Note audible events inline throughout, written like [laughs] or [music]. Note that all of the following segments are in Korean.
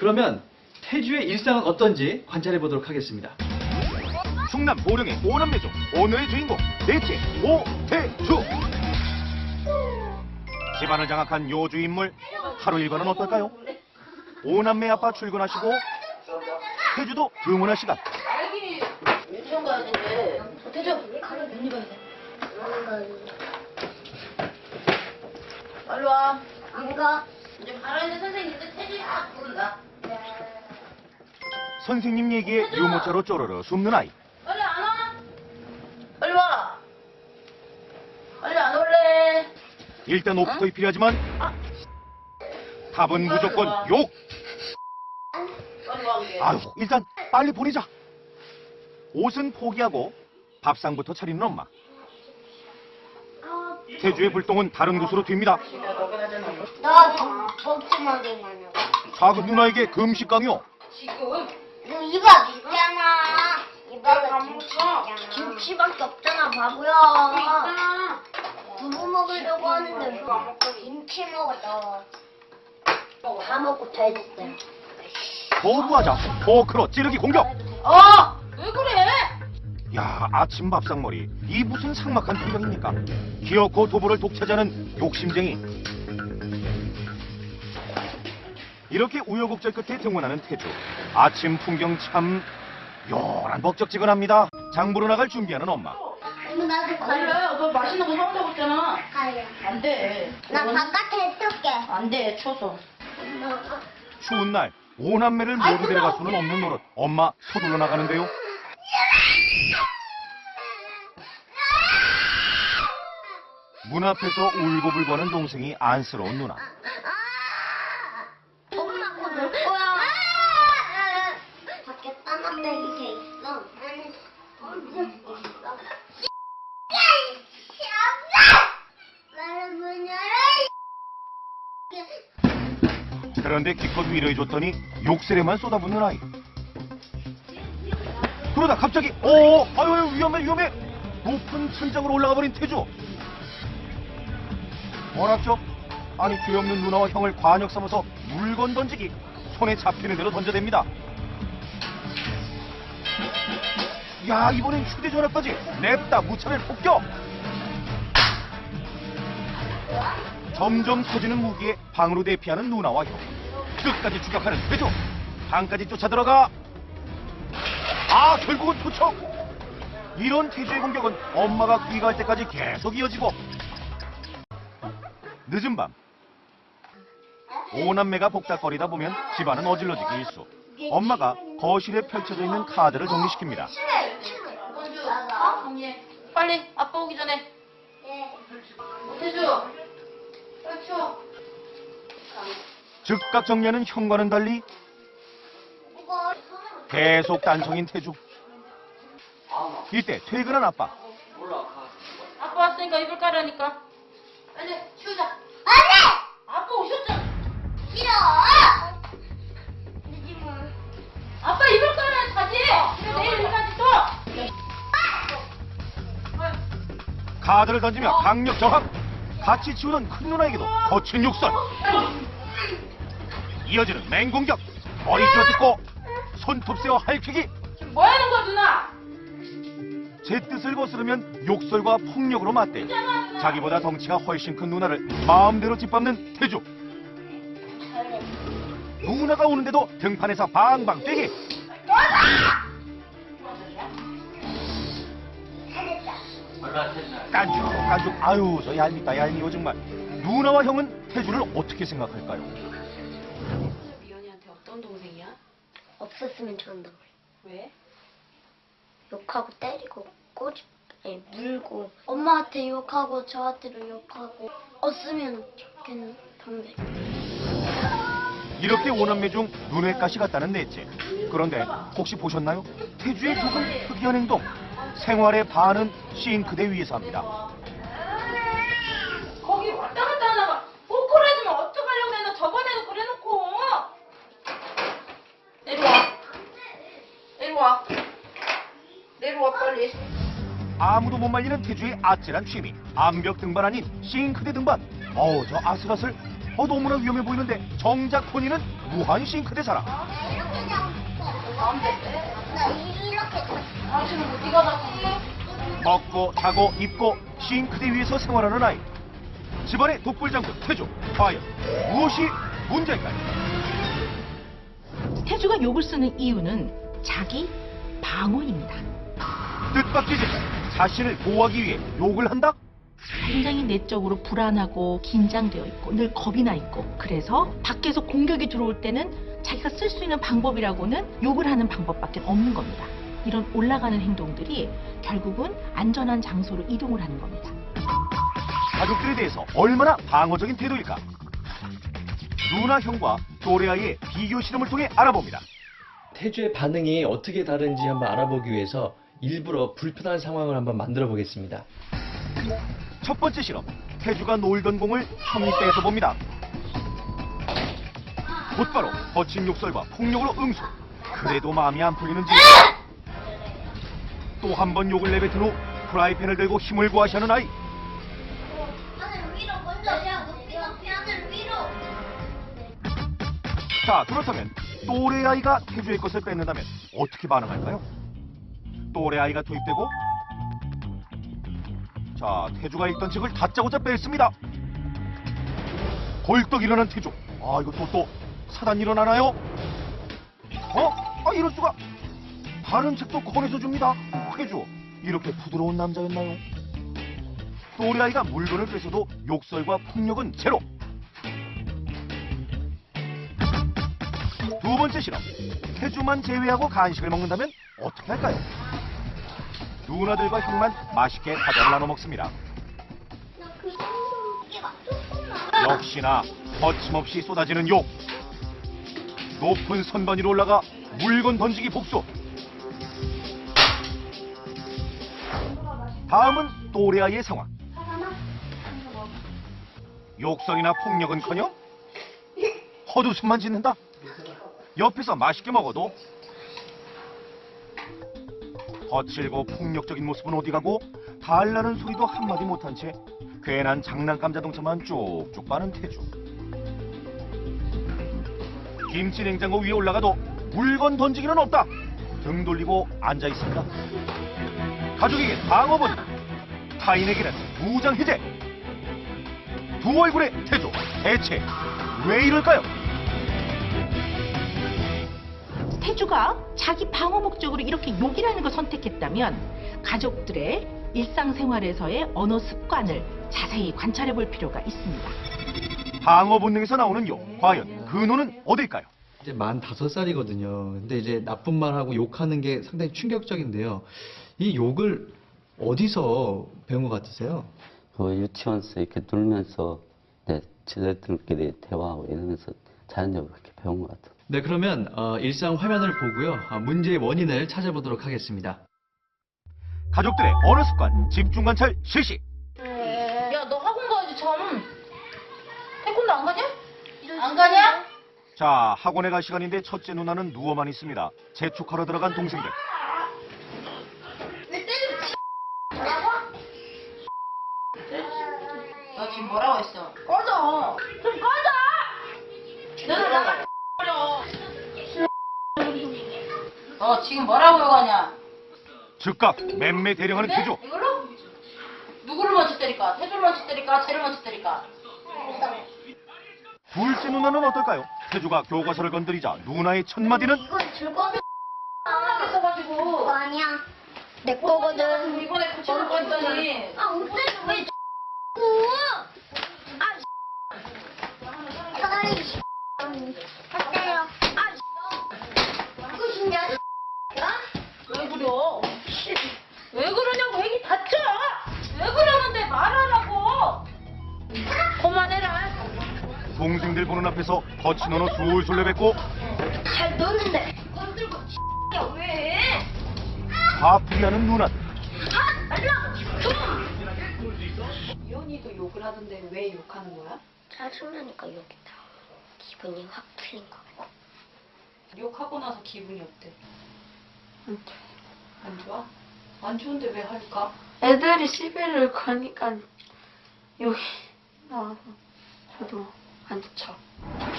그러면 태주의 일상은 어떤지 관찰해 보도록 하겠습니다. 충남 보령의 오남매족 오늘의 주인공 넷째 오태주. 집안을 장악한 요주 인물 하루 일과는 어떨까요? 오남매 아빠 출근하시고 태주도 등원할 시간. 알기 유치원 가야 되는데 대죠 가려 눈 입어야 돼 빨리 와. 안가. 이제 바로 있는 선생님들 태주이 딱 부른다 선생님 얘기에 유모차로 쪼르르 숨는 아이. 빨리 안 와? 빨리 와. 빨리 안 올래. 일단 옷부터 필요하지만 답은 무조건 욕. 빨리 와 그게. 아유 일단 빨리 보내자. 옷은 포기하고 밥상부터 차리는 엄마. 태주의 불똥은 다른 곳으로 튑니다. 너 복주먹이 많아 작은 누나에게 금식 강요. 지금 너 이밥 있잖아. 이밥에 김치 있잖아. 김치밖에 없잖아 바보야. 있잖아 두부 먹으려고 하는데 김치 먹었다 다 먹고 돼지대 거부하자. 포크로 찌르기 공격. 어! 왜 그래? 야 아침 밥상머리. 이 무슨 삭막한 풍경입니까? 기어코 도보를 독차지하는 욕심쟁이 이렇게 우여곡절 끝에 등원하는 태주 아침 풍경 참 요란 먹적지근합니다. 장보러 나갈 준비하는 엄마. 나도 그래 너 맛있는 거 사온다고 했잖아. 가요 안돼. 나 바깥에 있을게. 안돼. 추워서. 추운 날 오남매를 모두 데려갈 수는 없는 노릇. 엄마 서둘러 나가는데요. 문 앞에서 울고불고하는 동생이 안쓰러운 누나 그런데 기껏 위로해 줬더니 욕설에만 쏟아붓는 아이. 그러다 갑자기 어 아유 위험해 위험해. 높은 천장으로 올라가 버린 태주 뭐랍죠? 아니 죄 없는 누나와 형을 관역 삼아서 물건 던지기 손에 잡히는 대로 던져댑니다. 야 이번엔 휴대전화까지 냅다 무차별 폭격! 점점 커지는 무기에 방으로 대피하는 누나와 형 끝까지 추격하는 태조. 방까지 쫓아들어가. 아 결국은 투척 이런 태조의 공격은 엄마가 귀가할 때까지 계속 이어지고. 늦은 밤. 오남매가 복닥거리다 보면 집안은 어질러지기 일수 엄마가 거실에 펼쳐져 있는 카드를 정리시킵니다. 원주 어? 정리해 빨리 아빠 오기 전에. 태주 빨리 치워 즉각 정리하는 형과는 달리 계속 딴성인 태주. 이때 퇴근한 아빠. 아빠 왔으니까 이불 깔으니까. 빨리 치우자. 안돼 아빠 오셨잖아. 싫어! 늦으면 아빠 이불 깔아야 자지 그래 내일 일하지 또. 카드를 던지며 강력 저항. 같이 치우던 큰 누나에게도 거친 욕설 이어지는 맹공격. 머리 쥐어뜯고 손톱 세워 할퀴기. 지금 뭐 하는 거야 누나? 제 뜻을 거스르면 욕설과 폭력으로 맞대. 자기보다 덩치가 훨씬 큰 누나를 마음대로 짓밟는 태주. 누나가 오는데도 등판에서 방방 뛰기. 깐죽 깐죽. 아유 저 얄밉다 얄미워 정말. 누나와 형은 태주를 어떻게 생각할까요? 없었으면 좋은다 왜? 욕하고 때리고 꼬집 아니 물고. 엄마한테 욕하고 저한테도 욕하고 없으면 좋겠는 담배 이렇게 오남매 중 눈에 가시 같다는 넷째. 그런데 혹시 보셨나요? 태주의 조금 특이한 행동. 생활의 반은 싱크대 위에서 합니다 거기 왔다 갔다 하나봐 호콜해주면 어떡하려고 했나 저번에도 그래놓고 내려와 내려와 내려와 빨리 아무도 못 말리는 태주의 아찔한 취미 암벽 등반 아닌 싱크대 등반 어우 저 아슬아슬 어 너무나 위험해 보이는데 정작 본인은 무한 싱크대 사랑. 먹고 자고 입고 싱크대 위에서 생활하는 아이. 집안의 독불장군 태조. 과연 무엇이 문제일까요? 태주가 욕을 쓰는 이유는 자기 방어입니다. 뜻밖이지 자신을 보호하기 위해 욕을 한다? 굉장히 내적으로 불안하고 긴장되어 있고 늘 겁이 나 있고 그래서 밖에서 공격이 들어올 때는 자기가 쓸 수 있는 방법이라고는 욕을 하는 방법밖에 없는 겁니다. 이런 올라가는 행동들이 결국은 안전한 장소로 이동을 하는 겁니다. 가족들에 대해서 얼마나 방어적인 태도일까? 누나 형과 또래 아이의 비교 실험을 통해 알아봅니다. 태주의 반응이 어떻게 다른지 한번 알아보기 위해서 일부러 불편한 상황을 한번 만들어 보겠습니다. 첫 번째 실험, 태주가 놀던 공을 빼서 봅니다. 곧바로 거친 욕설과 폭력으로 응수. 그래도 마음이 안 풀리는지 또 한 번 욕을 내뱉은 후 프라이팬을 들고 힘을 구하시는 아이. 자, 그렇다면 또래 아이가 태주의 것을 뺏는다면 어떻게 반응할까요? 또래 아이가 투입되고 자, 태주가 읽던 책을 다짜고짜 뺐습니다. 벌떡 일어난 태주. 아, 이거 또또 사단 일어나나요? 어? 아, 이럴 수가. 다른 책도 꺼내서 줍니다. 태주, 이렇게 부드러운 남자였나요? 또래 아이가 물건을 뺏어도 욕설과 폭력은 제로. 두 번째 실험. 태주만 제외하고 간식을 먹는다면 어떻게 할까요? 누나들과 형만 맛있게 과자를 나눠 먹습니다. 역시나 거침없이 쏟아지는 욕. 높은 선반 위로 올라가 물건 던지기 복수. 다음은 또래아이의 상황. 욕설이나 폭력은커녕 헛웃음만 짓는다. 옆에서 맛있게 먹어도 거칠고 폭력적인 모습은 어디 가고 달라는 소리도 한마디 못한 채 괜한 장난감 자동차만 쭉쭉 빠는 태주. 김치 냉장고 위에 올라가도 물건 던지기는 없다. 등 돌리고 앉아 있습니다. 가족에게 방어본 타인에게는 무장 해제. 두 얼굴의 태조 대체 왜 이럴까요? 태주가 자기 방어 목적으로 이렇게 욕이라는 걸 선택했다면 가족들의 일상생활에서의 언어 습관을 자세히 관찰해 볼 필요가 있습니다. 방어 본능에서 나오는 욕. 과연 그 노는 어딜까요? 이제 만 다섯 살이거든요. 근데 이제 나쁜 말하고 욕하는 게 상당히 충격적인데요. 이 욕을 어디서 배운 것 같으세요? 그 유치원에서 이렇게 놀면서 네, 지들끼리 대화하고 이러면서 자연적으로 그렇게 배운 것 같아요. 네, 그러면 어, 일상 화면을 보고요. 아, 문제의 원인을 찾아보도록 하겠습니다. 가족들의 언어 습관 집중 관찰 실시. 야, 너 학원 가야지, 참. 태권도 안 가냐? 안 가냐? 자, 학원에 갈 시간인데 첫째 누나는 누워만 있습니다. 재촉하러 들어간 동생들. 왜 때리지 너 지금 뭐라고 했어? 꺼져! 좀 꺼져! 너는 나가 너 지금 뭐라고 욕하냐? 즉각 맴매 대령하는 네? 태조. 이걸로? 누구를 먼저 때릴까? 태조를 먼저 때릴까? 쟤를 먼저 때릴까? 둘째 누나는 어떨까요? 태조가 교과서를 건드리자 누나의 첫 마디는 이건 줄 아, [laughs] 있어가지고. 그거 아니야 내 거거든 이번에 붙이는 거 했더니. 아 옷을 왜 아, 아이 어때요? [laughs] 아, [laughs] 그거 진짜 왜 그려? 왜 그러냐고 애기 다쳐! 왜 그러는데 말하라고! 그만해라. 동생들 보는 앞에서 거친 언어 술술 내뱉고 잘 노는데 건들고 야 왜? 화풀이하는 누나. 아 말라 이현이도 욕을 하던데 왜 욕하는 거야? 짜증나니까 여기다 기분이 확 풀린 거 같고 욕하고 나서 기분이 어때? 안 좋아? 안 좋은데 왜 할까? 애들이 시비를 거니까 여기 나와서 저도 안 좋죠.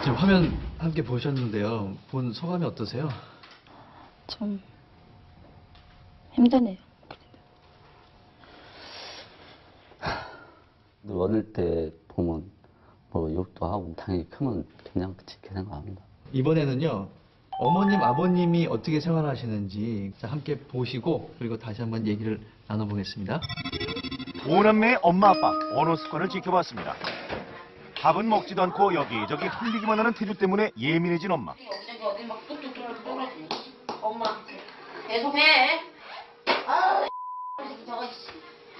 지금 화면 함께 보셨는데요. 본 소감이 어떠세요? 좀 힘드네요. 어릴 때 보면 뭐 욕도 하고 당연히 크면 그냥 그렇게 생각합니다. 이번에는요. 어머님, 아버님이 어떻게 생활하시는지 자, 함께 보시고 그리고 다시 한번 얘기를 나눠보겠습니다. 오남매의 엄마 아빠 언어 습관을 지켜봤습니다. 밥은 먹지도 않고 여기저기 흘리기만 하는 태주 때문에 예민해진 엄마. 어디 어디 막 뚝뚝 떨어지 떨어지. 엄마 계속해. 아 저거 씨,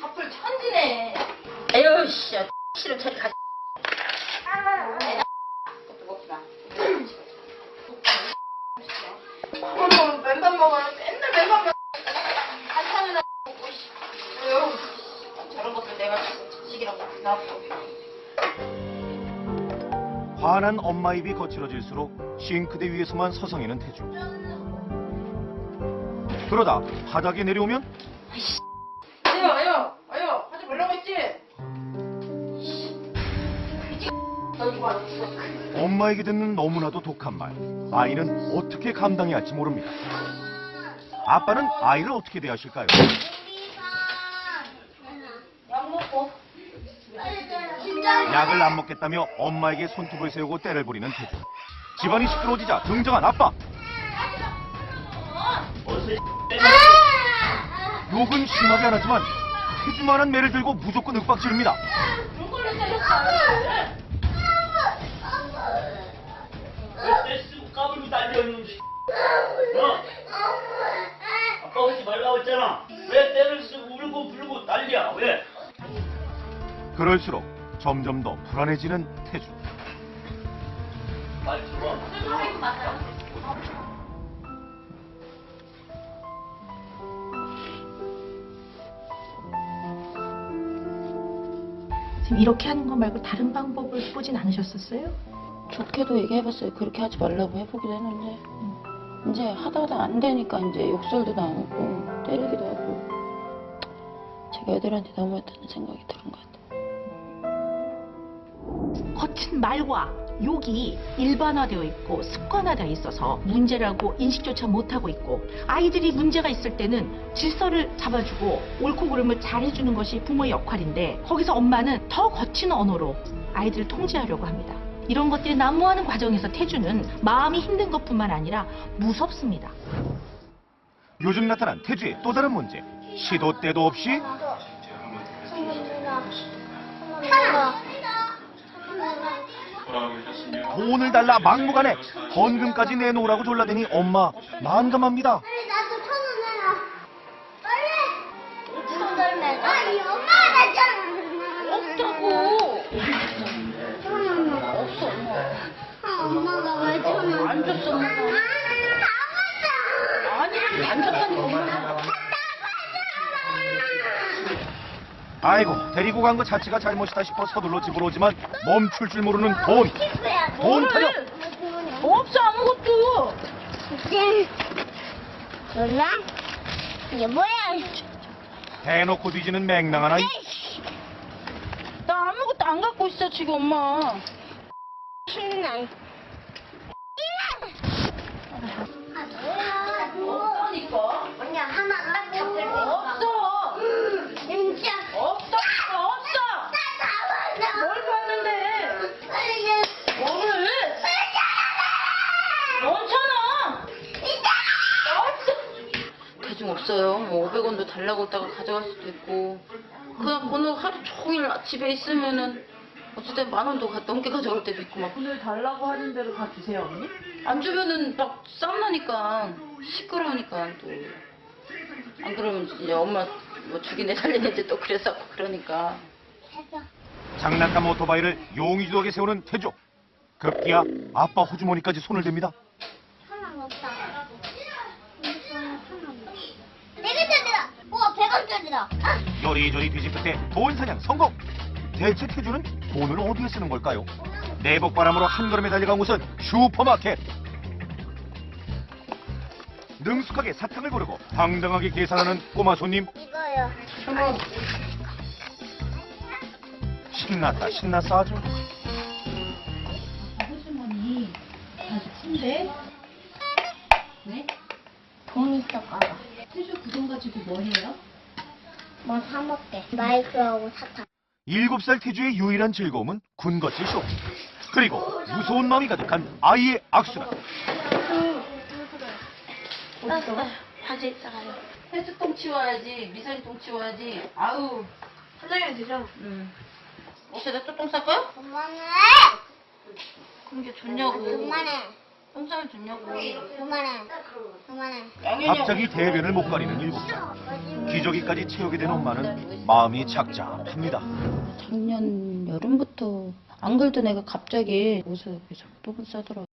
하풀 천지네. 에휴 씨 싫어 저리 가. 맨밥 먹어요. 맨날 맨밥 먹어. 한상이나 먹고 씨. 에휴 저런 것도 내가 자식이라고 나쁘고. 화난 엄마 입이 거칠어질수록 싱크대 위에서만 서성이는 태주. 그러다 바닥에 내려오면 아유 엄마에게 듣는 너무나도 독한 말. 아이는 어떻게 감당해야 할지 모릅니다. 아빠는 아이를 어떻게 대하실까요? 약을 안 먹겠다며 엄마에게 손톱을 세우고 때를 부리는 태주. 집안이 시끄러워지자 등장한 아빠. 욕은 심하게 안 하지만 태주만한 매를 들고 무조건 윽박지릅니다. 아빠 오지 말라고 했잖아 왜 때를 쓰고 울고 불고 난리야 왜? 그럴수록 점점 더 불안해지는 태주. 빨리 들어와 지금 이렇게 하는 거 말고 다른 방법을 보진 않으셨었어요? 좋게도 얘기해봤어요. 그렇게 하지 말라고 해보기도 했는데 이제 하다 하다 안 되니까 이제 욕설도 나오고 때리기도 하고 제가 애들한테 너무했다는 생각이 드는 것 같아요. 거친 말과 욕이 일반화되어 있고 습관화되어 있어서 문제라고 인식조차 못하고 있고 아이들이 문제가 있을 때는 질서를 잡아주고 옳고 그름을 잘해주는 것이 부모의 역할인데 거기서 엄마는 더 거친 언어로 아이들을 통제하려고 합니다. 이런 것들이 난무하는 과정에서 태주는 마음이 힘든 것뿐만 아니라 무섭습니다. 요즘 나타난 태주의 또 다른 문제. 시도 때도 없이 돈을 달라 막무가내 헌금까지 내놓으라고 졸라대니 엄마 난감합니다. 아, 안 엄마. 아이고 데리고 간것 자체가 잘못이다 싶어 서둘러 집으로 오지만 멈출 줄 모르는 돈. 돈 타령. 없어 아무것도. 몰라? 이게 뭐야? 대놓고 뒤지는 맹랑한 아이. 나 아무것도 안 갖고 있어 지금 엄마. 신나. 아, 뭐야? 없다니까. 언니 하나만 잡을 없어. 진짜. 없어 없어. 나 잡았어. 뭘 봤는데? 빨리. 뭐를? 원천원. 대중 없어요. 뭐 500원도 달라고 했다가 가져갈 수도 있고. 그냥 번호 하루 종일 집에 있으면은 어쨌든 만 원도 가- 넘게 가져올 때도 있고 막. 오늘 달라고 하는 대로 다 주세요 언니? 안 주면은 막 쌈나니까 시끄러우니까 또. 안 그러면 이제 엄마 뭐 죽이 내살리는데 또 그래서 그러니까. 장난감 오토바이를 용의주덕에 세우는 태조. 급기야 아빠 호주머니까지 손을 댑니다. 하나 없다. 내가 짜리다. 우와, 100원짜리다. 아, 요리조리 뒤집 끝에 돈 사냥 성공. 대체 태주는 돈을 어디에 쓰는 걸까요? 내복바람으로 한 걸음에 달려간 곳은 슈퍼마켓. 능숙하게 사탕을 고르고 당당하게 계산하는 꼬마 손님. 이거요. 신났다 신났어 아주. 네? 네? 돈 있어 가봐. 태주 그돈 가지고 뭐 해요? 뭐 사 먹게. 마이크하고 사탕. 일곱 살 태주의 유일한 즐거움은 군것질 쇼. 그리고 무서운 마음이 가득한 아이의 악순환. 어디서? 바지 있다가요. 해수통 치워야지. 미선이 통 치워야지. 아우. 한장이면 되죠? 응. 옷에다 또똥 쌀 거야? 그만해. 그런 게 좋냐고. 그만해. 똥 싸면 좋냐고. 그만해. 그만해. 갑자기 대변을 못 가리는 일곱 살. 기저귀까지 채우게 된 엄마는 마음이 착잡합니다. 작년 여름부터 안 그래도 내가 갑자기 옷을 자꾸 똥을 싸더라고.